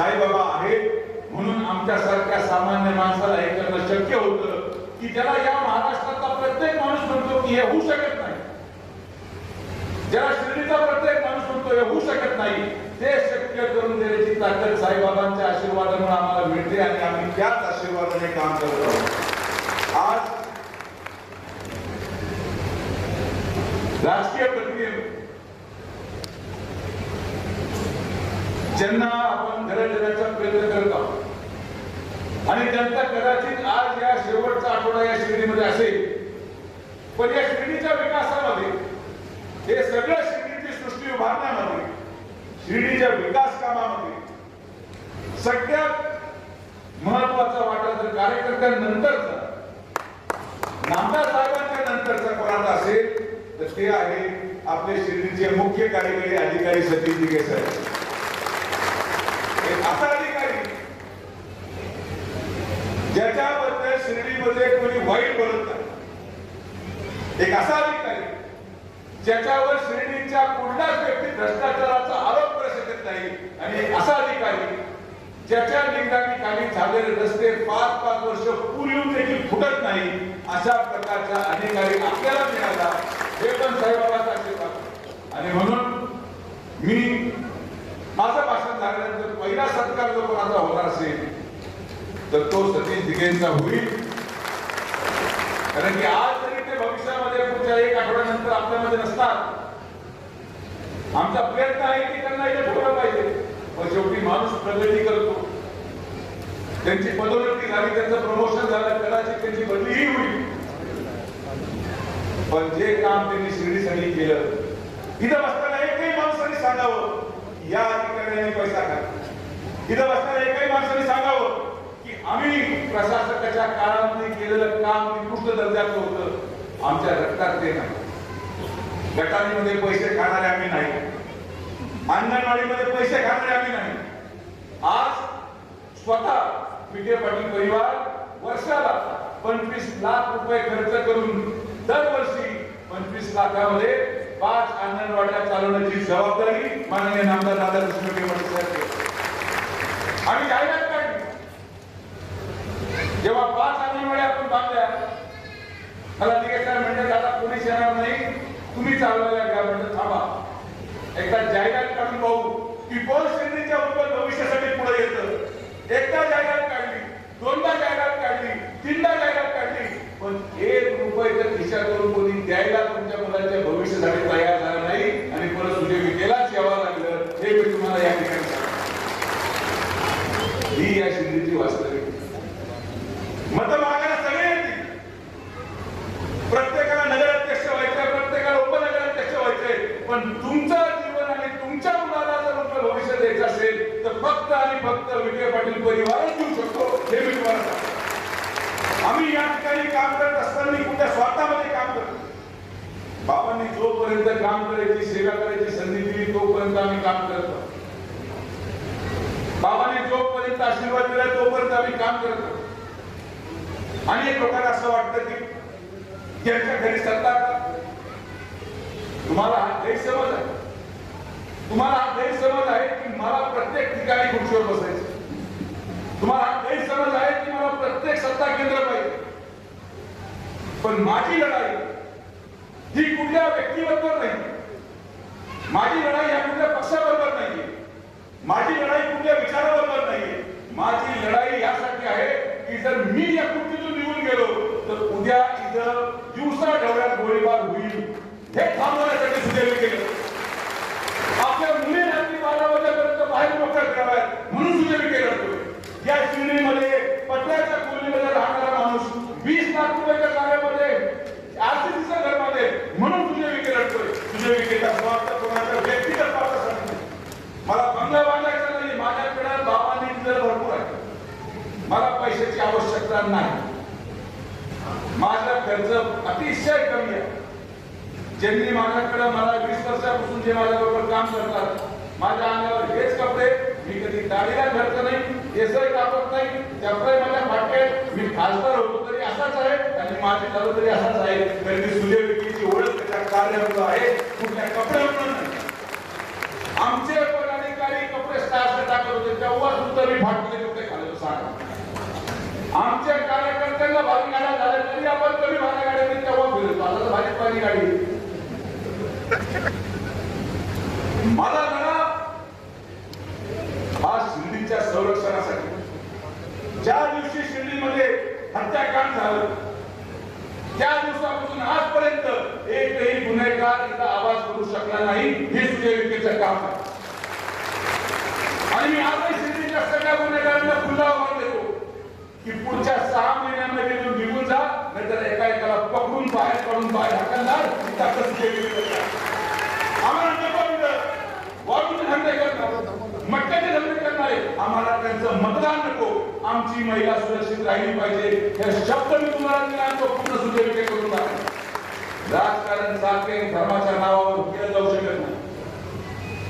साईबाबा आहेत. म्हणून आमच्यासारख्या सामान्य माणसाला हे करणं शक्य होतं की ज्याला या महाराष्ट्रातला प्रत्येक माणूस म्हणतो की हे होऊ शकत नाही. ज्याला शिर्डीचा प्रत्येक माणूस म्हणतो हे होऊ शकत नाही ते शक्य करून देण्याची ताकद साईबाबांच्या आशीर्वादामुळे आम्हाला मिळते आणि आम्ही त्याच आशीर्वादाने काम करत आहोत. आज राजकीय ज्यांना आपण घरं देण्याचा प्रयत्न करत आहोत. आणि त्यांचा कदाचित आज या शेवटचा आठवडा या श्रेणीमध्ये असेल. पण या श्रेणीच्या विकासामध्ये हे सगळं श्रेणीची सृष्टी उभारण्यामध्ये श्रेणीच्या विकास कामामध्ये सगळ्यात महत्त्वाचा वाटा जर कार्यकर्त्यांनंतरचा नामदार साहेबांच्या नंतरचा कोणाचा असेल तर ते आहे आपले श्रेणीचे मुख्य कार्यकारी अधिकारी सतीश दिघे साहेब एक असा अधिकारी ज्याच्याबद्दल शिर्डीमध्ये कोणी वाईट बोलत नाही एक असा अधिकारी ज्याच्यावर श्रेणीच्या कुठलाच व्यक्ती भ्रष्टाचाराचा आरोप करू शकत नाही. आणि असा अधिकारी ज्याच्या लिंगाने झालेले रस्ते पाच पाच वर्ष पूर्वी देखील फुटत नाही अशा प्रकारचा अधिकारी आपल्याला मिळाला. हे पण साहेबाबाचा आशीर्वाद. आणि म्हणून मी माझं भाषण झाल्यानंतर पहिला सत्कार जो कोणाचा होणार असेल तर तो सतीश दिघेंचा होईल. कारण की आज भविष्यामध्ये पुढच्या एक आठवड्यानंतर आपल्यामध्ये नसतात. आमचा प्रयत्न आहे की त्यांना इथे ठेवलं पाहिजे. पण शेवटी माणूस प्रगती करतो. त्यांची पदोन्नती झाली त्यांचं प्रमोशन झालं कदाचित त्यांची बदलीही होईल. पण जे काम त्यांनी शिर्डीसाठी केलं इथं बसताना एकही माणसाने सांगावं या अधिकाऱ्यांनी पैसा खाल्ला इथं बसताना एकही माणसाने सांगावं की आम्ही प्रशासकाच्या काळामध्ये केलेलं काम निकृष्ट दर्जाचं होतं. आमच्या रक्तात ते नाही. गटारीमध्ये पैसे खाणारे आम्ही नाही. अंगणवाडीमध्ये पैसे खाणारे आम्ही नाही. आज स्वतः विखे पाटील परिवार वर्षाला पंचवीस लाख रुपये खर्च करून दरवर्षी पंचवीस लाखामध्ये पाच अंगणवाड्या चालवण्याची जबाबदारी माननीय नामदार राधाकृष्ण केवळ साहेब आम्ही जाहिरात काढली. जेव्हा पाच अंगणवाड्या आपण बांधल्या मला दादा येणार नाही तुम्ही चालवायला घ्या म्हणजे थांबा. एकदा जाहिरात काढून पाहू की कोण श्रेणीच्या उत्पन्न भविष्यासाठी पुढे येतं. एकदा जाहिरात काढली दोनदा जाहिरात काढली तीनदा जाहिरात काढली पण एक रुपये तर खिशातून कोणी द्यायला तुमच्या मुलाच्या भविष्यासाठी तयार झाला नाही आणि परत तुझे विकेलाच यावं लागलं हे मी तुम्हाला या ठिकाणी सांगतो ही या शिंदेची वास्तविक मत मागायला सगळे येतील प्रत्येकाला नगराध्यक्ष व्हायचंय प्रत्येकाला उपनगराध्यक्ष व्हायचंय पण तुमचं जीवन आणि तुमच्या मुलाला जर तुमचं भविष्य द्यायचं असेल तर फक्त आणि फक्त विखे पाटील परिवारच देऊ शकतो हे मी तुम्हाला सांगतो आम्ही या ठिकाणी काम करत असताना कुठल्या स्वार्थामध्ये काम करतो बाबांनी जोपर्यंत काम करायची सेवा करायची संधी दिली तोपर्यंत आम्ही काम करतो बाबांनी जोपर्यंत आशीर्वाद दिला तोपर्यंत आम्ही काम करतो अनेक लोकांना असं वाटतं की त्यांच्या घरी सत्ता तुम्हाला हा गैरसमज आहे. तुम्हाला हा गैरसमज आहे की मला प्रत्येक ठिकाणी खुर्चीवर बसायचं. तुम्हाला हा गैरसमज आहे की मला प्रत्येक सत्ता केंद्र पाहिजे. पण माझी लढाई ही कुठल्या व्यक्तीबरोबर नाही. माझी लढाई या कुठल्या पक्षाबरोबर नाहीये. माझी लढाई कुठल्या विचाराबरोबर नाहीये. माझी लढाई यासाठी आहे की जर मी या कृतीतून निघून गेलो तर उद्या इथं दिवसा ढवळ्यात गोळीबार होईल हे थांबवण्यासाठी सुदैव केलं. आपल्या मुली रात्री बारा वाजेपर्यंत बाहेर मोकळ्या कराव्यात म्हणून सुदैव केलं या शिवणीमध्ये पटल्याच्या खोलीमध्ये राहणारा माणूस वीस लाख रुपयाच्या कार्यामध्ये आरसीसीच्या घरमध्ये म्हणून तुझे विके लढतोय तुझे विकेचा स्वार्थ कोणाचा व्यक्तिगत स्वार्थासाठी नाही. मला बंगला बांधायचा नाही माझ्याकडे बाबांनी दिलेलं भरपूर आहे मला पैशाची नाही. माझा खर्च अतिशय कमी आहे. ज्यांनी माझ्याकडे मला वीस वर्षापासून जे माझ्या बरोबर काम करतात माझ्या अंगावर हेच कपडे मी कधी दाढीला खर्च नाही केसही कापत नाही त्यामुळे माझ्या फाटक्यात मी खासदार होतो तरी असाच आहे आणि माझे चालू तरी असाच आहे. कारण की सूर्यविकीची ओळख त्याच्या कार्यावर आहे कुठल्या कपड्यावर नाही. आमचे पदाधिकारी कपडे स्टार्स टाकत होते तेव्हा सुद्धा मी फाटलेले कपडे घालतो सांगा. आमच्या कार्यकर्त्यांना भारी गाड्या झाल्या तरी आपण कमी भारी गाड्या तेव्हा फिरतो आता तर भारी भारी गाडी मला जरा हा शिर्डीच्या संरक्षणासाठी. ज्या दिवशी शिर्डीमध्ये हत्याकांड झालं त्या दिवसापासून आजपर्यंत एकही गुन्हेगार इथं आवाज करू शकला नाही हे सुजय विखेचं काम आहे आणि मी आजही शिर्डीच्या सगळ्या गुन्हेगारांना खुला आव्हान देतो की पुढच्या सहा महिन्यामध्ये तुम्ही निघून जा नाहीतर एका एकाला पकडून बाहेर काढून बाहेर हाकलणार ही ताकद सुजय विखेचं आहे. आम्हाला नको इथं वाढून धंदे करणार मटक्याचे धंदे करणारे आम्हाला त्यांचं मतदान नको आमची महिला सुरक्षित राहिली पाहिजे. हे शब्द मी तुम्हाला दिला तो पूर्ण सुजय करून दाखवा. राजकारण सारखे धर्माच्या नावावर केलं जाऊ शकत नाही.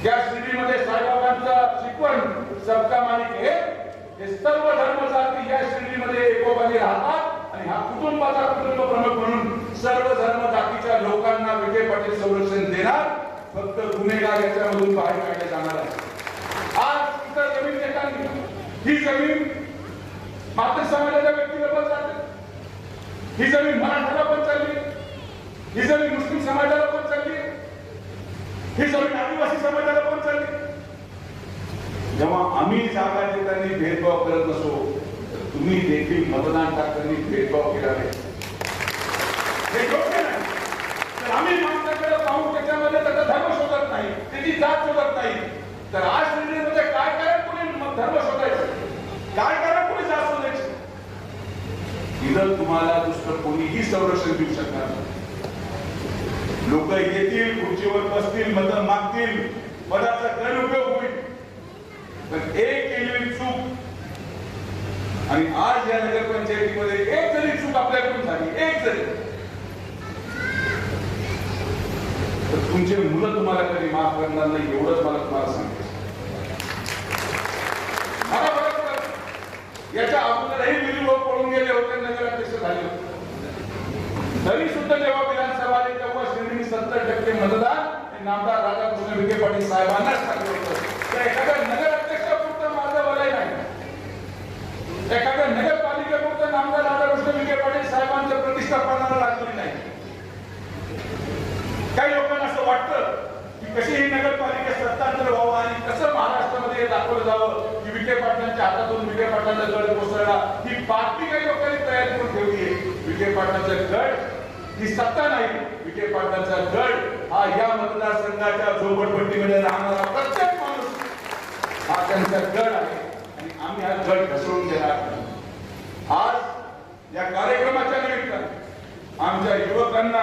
त्या श्रेणीमध्ये साईबाबांचा शिकवण सबका मालिक हे हे सर्व धर्म जाती या श्रेणीमध्ये एकोपाने राहतात आणि हा कुटुंबाचा कुटुंब प्रमुख म्हणून सर्व धर्म जातीच्या लोकांना विखे पाटील संरक्षण देणार फक्त गुन्हेगार याच्यामधून बाहेर काढले जाणार आहे. आज इतर जमीन देताना ही जमीन मात्र समाजाच्या व्यक्तीला पण जाते. ही जमीन मराठाला पण चालली. ही जमीन मुस्लिम समाजाला पण चालली. ही जमीन आदिवासी समाजाला पण चालली. जेव्हा आम्ही जागा देताना भेदभाव करत नसो तर तुम्ही देखील मतदान टाकताना भेदभाव केला नाही. हे योग्य नाही. तर आम्ही माणसाकडे पाहून त्याच्यामध्ये त्याचा धर्म शोधत नाही त्याची जात शोधत नाही. तर आज निर्णयमध्ये काय कारण कोणी म- धर्म शोधायचं काय कारण कोणी जात शोधायची इथं तुम्हाला दुसरं कोणीही संरक्षण देऊ शकणार नाही. लोक येतील खुर्चीवर बसतील मत मागतील पदाचा गैरउपयोग होईल. पण एक केलेली चूक आणि आज या नगरपंचायतीमध्ये एक जरी चूक आपल्याकडून झाली एक जरी तर तुमचे मुलं तुम्हाला कधी माफ करणार नाही एवढंच मला तुम्हाला सांगायचं मला याच्या अगोदरही दिली लोक पळून गेले होते नगराध्यक्ष झाले. होते तरी सुद्धा जेव्हा विधानसभा आली तेव्हा श्रेणी सत्तर टक्के मतदान हे नामदार राधाकृष्ण विखे पाटील साहेबांनाच टाकलं होतं. तर एखाद्या नगराध्यक्षापुरतं माझं वलय नाही. एखाद्या नगरपालिकेपुरतं नामदार राधाकृष्ण विखे पाटील साहेबांचं प्रतिष्ठापनाला लागली नाही. काही लोकांना असं वाटतं की कशी ही नगरपालिका सत्तांतर व्हावं आणि कसं दाखवलं जावं की विखे पाटलांच्या हातातून विखे पाटलांचा गड कोसळला ही पार्टी काही लोकांनी तयार करून ठेवली आहे. विखे पाटलांचा गड ही सत्ता नाही. विखे पाटलांचा गड हा या मतदारसंघाच्या झोपडपट्टीमध्ये राहणारा प्रत्येक माणूस हा त्यांचा गड आहे. आणि आम्ही हा गड घसरून देणार आज या कार्यक्रमाच्या निमित्ताने आमच्या युवकांना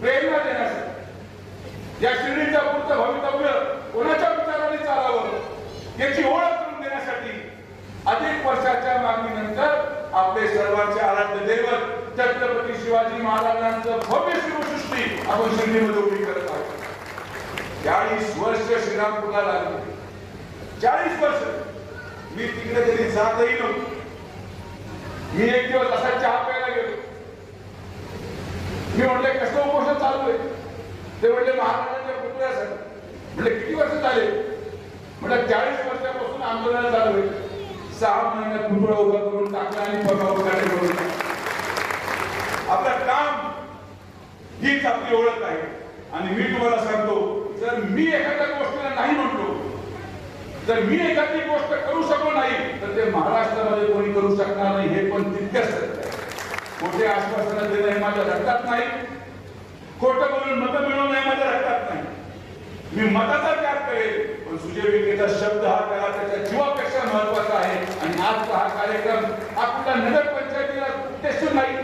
प्रेरणा देण्यासाठी या शिर्डीच्या पुढचं भवितव्य कोणाच्या विचाराने चालावं? याची ओळख करून देण्यासाठी अनेक वर्षाच्या मागणीनंतर आपले सर्वांचे आराध्य दैवत छत्रपती शिवाजी महाराजांचं भव्य शिवसृष्टी आपण शिर्डीमध्ये उभी करत आहोत. चाळीस वर्ष श्रीरामपूरला लागले. चाळीस वर्ष. मी तिकडे तरी जातही नव्हतो. मी एक दिवस असा चहा प्यायला गेलो. मी म्हटले कसं उपोषण चालू आहे? ते म्हणले महाराजांच्या पुतळ्यासाठी. म्हटले किती वर्ष झाले? म्हटलं चाळीस वर्षापासून आंदोलन चालू आहे. सहा महिन्यात पुतळा उभा करून टाकला आणि परवा उद्घाटन करून आपलं काम हीच आपली ओळख आहे. आणि मी तुम्हाला सांगतो जर मी एखाद्या गोष्टीला नाही म्हणतो जर मी एखादी गोष्ट करू शकलो नाही तर ते महाराष्ट्रामध्ये कोणी करू शकणार नाही हे पण तितकंच सत्य मोठे आश्वासन देणं हे माझ्या रक्तात नाही. खोटं बोलून मतं मिळवणं हे माझ्या रक्तात नाही. मी मताचा त्याग करेल. पण सुजय विखेचा शब्द हा त्याला त्याच्या जीवापेक्षा महत्त्वाचा आहे? आणि आजचा हा कार्यक्रम हा कुठला नगरपंचायतीला उद्देशून नाही.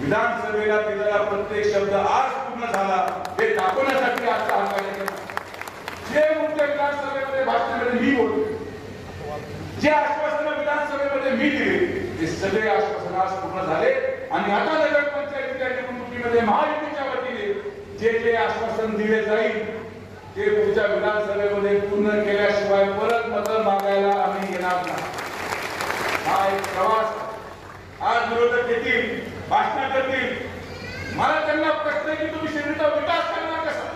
विधानसभेला दिलेला प्रत्येक शब्द आज पूर्ण झाला हे दाखवण्यासाठी आजचा हा कार्यक्रम. जे मुद्दे विधानसभेमध्ये भाषणामध्ये मी बोलतो जे आश्वासन विधानसभेमध्ये मी दिले ते सगळे आश्वासन आज पूर्ण झाले. आणि आता नगरपंचायतीच्या निवडणुकीमध्ये महायुतीच्या वतीने जे जे आश्वासन दिले जाईल ते पुढच्या विधानसभेमध्ये पूर्ण केल्याशिवाय परत मत मागायला आम्ही येणार नाही. हा एक प्रवास आज विरोधक येतील भाषण करतील. मला त्यांना प्रश्न की तुम्ही शेतीचा विकास करणार कसा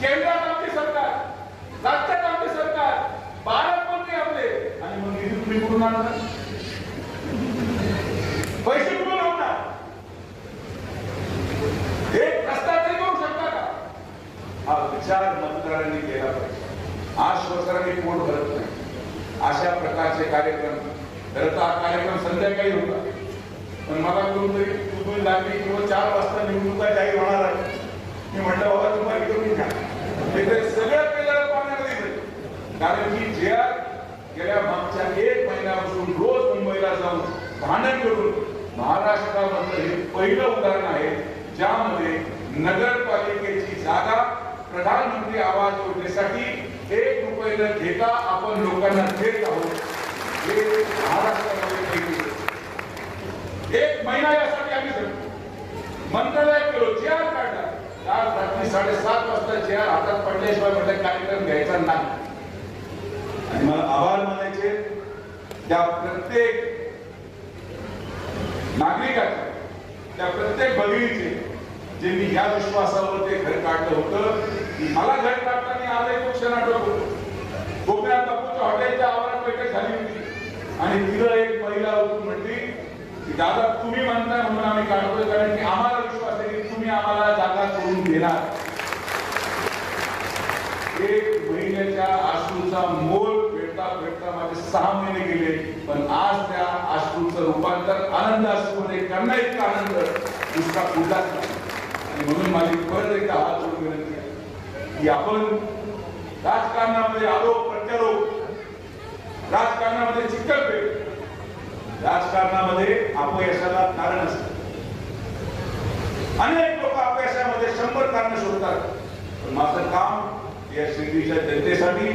केंद्रात आमची सरकार राज्यात आमची सरकार पालकमंत्री तुम्ही कुठून आणणार पैसे कुठून आणता एक रस्ता तरी करू शकता का हा विचार मतदारांनी केला पाहिजे. आश्वासनाने पोट भरत नाही. अशा प्रकारचे कार्यक्रम खरं तर हा कार्यक्रम संध्याकाळी होता. पण मला कोणतरी कुठून लागली किंवा चार वाजता निवडणुका जाहीर होणार आहे मी म्हटलं बाबा तुम्हाला करून घ्या. हे तर सगळं केलं कारण की जे गेल्या मागच्या एक महिन्यापासून रोज मुंबईला जाऊन भांडण करून महाराष्ट्रामधलं हे पहिलं उदाहरण आहे ज्यामध्ये नगरपालिकेची जागा प्रधानमंत्री आवास योजनेसाठी एक रुपये न घेता आपण लोकांना देत आहोत. हे महाराष्ट्रामध्ये एक महिना यासाठी आम्ही मंत्रालय केलो गेलो जे आर काढला काल रात्री साडेसात वाजता जे आर हातात पडल्याशिवाय म्हटलं कार्यक्रम घ्यायचा नाही. आणि मला आभार मानायचे त्या प्रत्येक नागरिकाचे त्या प्रत्येक भगिनीचे. जे मी या विश्वासावर ते घर काढलं होतं मला घर काढताना आज एक क्षण आठवतो कोकणात बापूच्या हॉटेलच्या आवारात बैठक झाली होती. आणि तिथं एक महिला होती म्हटली की दादा तुम्ही म्हणताय म्हणून आम्ही काढतोय कारण की आम्हाला विश्वास आहे की तुम्ही आम्हाला जागा करून देणार. एक महिन्याच्या आश्रूचा मोल भेटता भेटता माझे सहा महिने गेले पण आज त्या आश्रूचं रूपांतर आनंद आश्रूमध्ये करण्या इतका आनंद दुसरा कुठलाच नाही आणि म्हणून माझी परत एकदा हात जोडून विनंती आहे की आपण राजकारणामध्ये आरोप प्रत्यारोप राजकारणामध्ये चिकटपेट राजकारणामध्ये अपयशाला कारण असतं. अनेक लोक अपयशामध्ये शंभर कारण शोधतात. पण माझं काम या शिर्डीच्या जनतेसाठी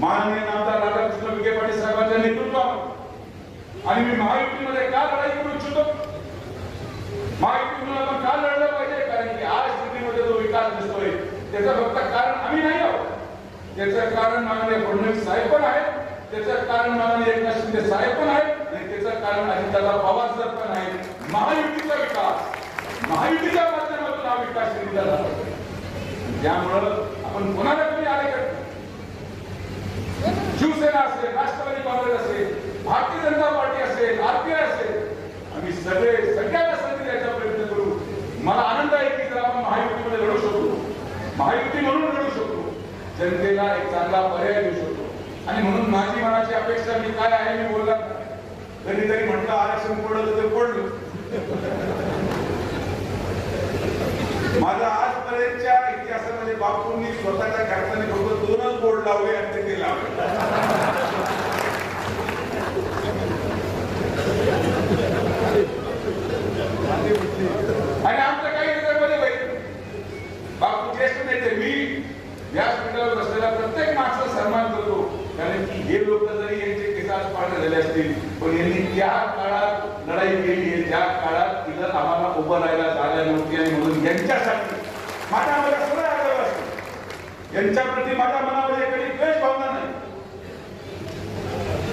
माननीय नामदार राधाकृष्ण विखे पाटील साहेबांच्या नेतृत्वात आणि मी महायुतीमध्ये का लढाई करू इच्छितो? महायुतीमध्ये आपण का लढलं पाहिजे कारण की आज शिर्डीमध्ये दिसतोय त्याचं फक्त कारण आम्ही नाही आहोत. त्याचं कारण माननीय फडणवीस साहेब पण आहेत. त्याचं कारण माननीय एकनाथ शिंदे साहेब पण आहेत. आणि त्याचं कारण अजितदादा पवार सर पण आहेत. महायुतीचा विकास. महायुतीच्या माध्यमातून हा विकास शिर्डीला झाला त्यामुळं आपण कोणाला कमी आले शिवसेना असेल राष्ट्रवादी काँग्रेस असेल भारतीय जनता पार्टी असेल आरपीआय असेल. आम्ही सगळे सगळ्यांना संधी द्यायचा प्रयत्न करू. मला आनंद आहे की जर आपण महायुतीमध्ये लढू शकतो महायुती म्हणून लढू शकतो. जनतेला एक चांगला पर्याय देऊ शकतो. आणि म्हणून माझी मनाची अपेक्षा मी काय आहे मी बोलला कधीतरी म्हटलं आरक्षण पडलं तर पडलं. माझा आजपर्यंतच्या इतिहासामध्ये बापूंनी स्वतःच्या घरच्यांनी फक्त दोनच बोर्ड लावले आणि ते लावले आणि you काही रिझल्टमध्ये होईल बापू ज्येष्ठ मी व्यासपीठावर बसलेल्या प्रत्येक माणसाचा सन्मान करतो. कारण की हे लोक जरी यांचे केसास पाडले झाले असतील पण यांनी त्या काळात लढाई केली आहे. त्या काळात तिथं आम्हाला उभं राहायला जागा नव्हती आणि म्हणून यांच्यासाठी माझ्या मनात सगळं आलं असतो. यांच्याप्रती माझ्या मनामध्ये कधी द्वेष भावना नाही.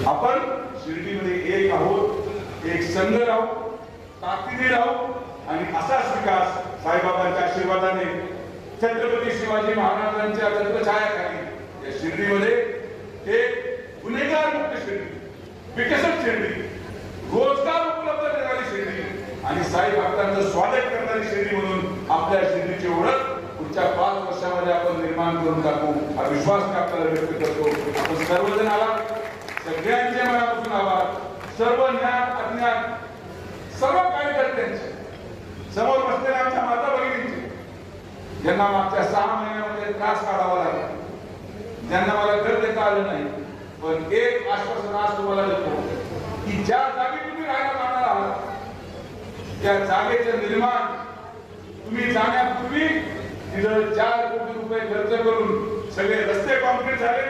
आपण शिर्डीमध्ये एक आहोत एक संघ राहू ताकदीने राहू आणि असाच विकास साईबाबांच्या आशीर्वादाने छत्रपती शिवाजी महाराजांच्या छत्रछायाखाली या शिर्डीमध्ये एक गुन्हेगार मुक्त शिर्डी विकसित शिर्डी रोजगार उपलब्ध करणारी शिर्डी आणि साई भक्तांचं स्वागत करणारी शिर्डी म्हणून आपल्या शिर्डीची ओळख पुढच्या पाच वर्षामध्ये आपण निर्माण करून टाकू. हा विश्वास मी आपल्याला व्यक्त करतो. आपण सर्वजण आला सगळ्यांच्या मनापासून आभार. सर्व ज्ञान अज्ञान सर्व कार्यकर्त्यांचे. समोर बसलेल्या आमच्या माता ज्यांना मागच्या सहा महिन्यामध्ये त्रास काढावा लागला. ज्यांना मला घर देता आलं नाही पण एक आश्वासन आज तुम्हाला देतो की ज्या जागी तुम्ही राहायला जाणार आहात त्या जागेचं निर्माण तुम्ही जाण्यापूर्वी तिथं चार कोटी रुपये खर्च करून सगळे रस्ते कॉन्क्रीट झाले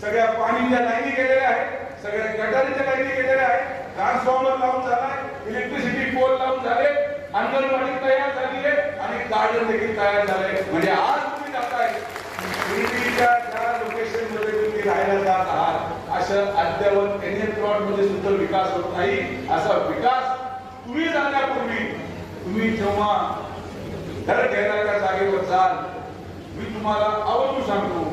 सगळ्या पाणीच्या लाईनी गेलेल्या आहेत सगळ्या गटारीच्या लाईनी गेलेल्या आहेत ट्रान्सफॉर्मर लावून झालाय इलेक्ट्रिसिटी पोल लावून झाले अंगणवाडी तयार झाली आहे आणि गार्डन देखील तयार झाले म्हणजे आज तुम्ही जाताय. शिर्डीच्या ज्या लोकेशनमध्ये तुम्ही राहायला जात आहात असं अद्यावत एनएम प्लॉटमध्ये सुद्धा विकास होत नाही. असा विकास तुम्ही जाण्यापूर्वी तुम्ही जेव्हा घर घेणाऱ्या जागेवर जाल मी तुम्हाला आवर्जून सांगतो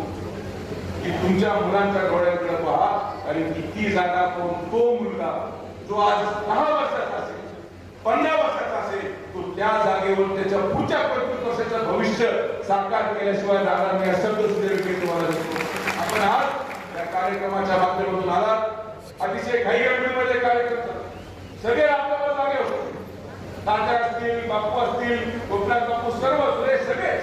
की तुमच्या मुलांच्या डोळ्याकडे पहा आणि किती ती जागा पाहून तो मुलगा जो आज दहा वर्षाचा असेल पंधरा वर्षाचा त्या जागेवर त्याच्या पुढच्या पंचवीस वर्षाचं भविष्य साकार केल्याशिवाय राहणार नाही असं तो सुदैव तुम्हाला दिसतो आपण आज या कार्यक्रमाच्या माध्यमातून आलात अतिशय घाई मध्ये कार्यक्रम झाला. सगळे आपल्याला जागे होते तात्या असतील बापू असतील गोपनाथ बापू सर्व सुरेश सगळे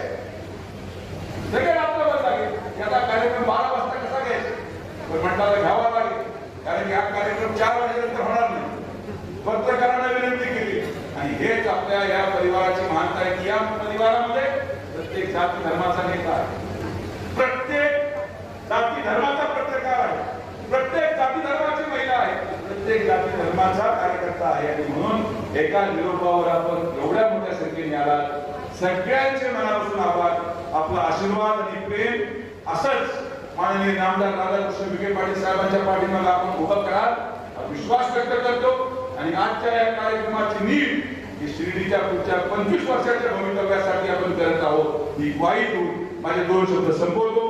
सगळे आपल्याला जागे याचा कार्यक्रम बारा वाजता कसा घ्यायचा पण म्हटलं घ्यावा लागेल कारण की हा कार्यक्रम चार वाजेनंतर होणार नाही पत्रकारांना विनंती केली आणि हेच आपल्या या परिवाराची महानता आहे की या परिवारामध्ये प्रत्येक जाती धर्माचा नेता आहे प्रत्येक जाती धर्माचा पत्रकार आहे प्रत्येक जाती धर्माची महिला आहे प्रत्येक जाती धर्माचा कार्यकर्ता आहे आणि म्हणून एका निरोपावर आपण एवढ्या मोठ्या संख्येने आलात. सगळ्यांचे मनापासून आभार. आपला आशीर्वाद आणि प्रेम असंच माननीय नामदार राधाकृष्ण विखे पाटील साहेबांच्या पाठीमागे आपण उभं कराल. विश्वास व्यक्त करतो. आणि आजच्या या कार्यक्रमाची नीट ही शिर्डीच्या पुढच्या पंचवीस वर्षाच्या भवितव्यासाठी आपण करत आहोत. ही ग्वाही देऊन माझे दोन शब्द संपवतो.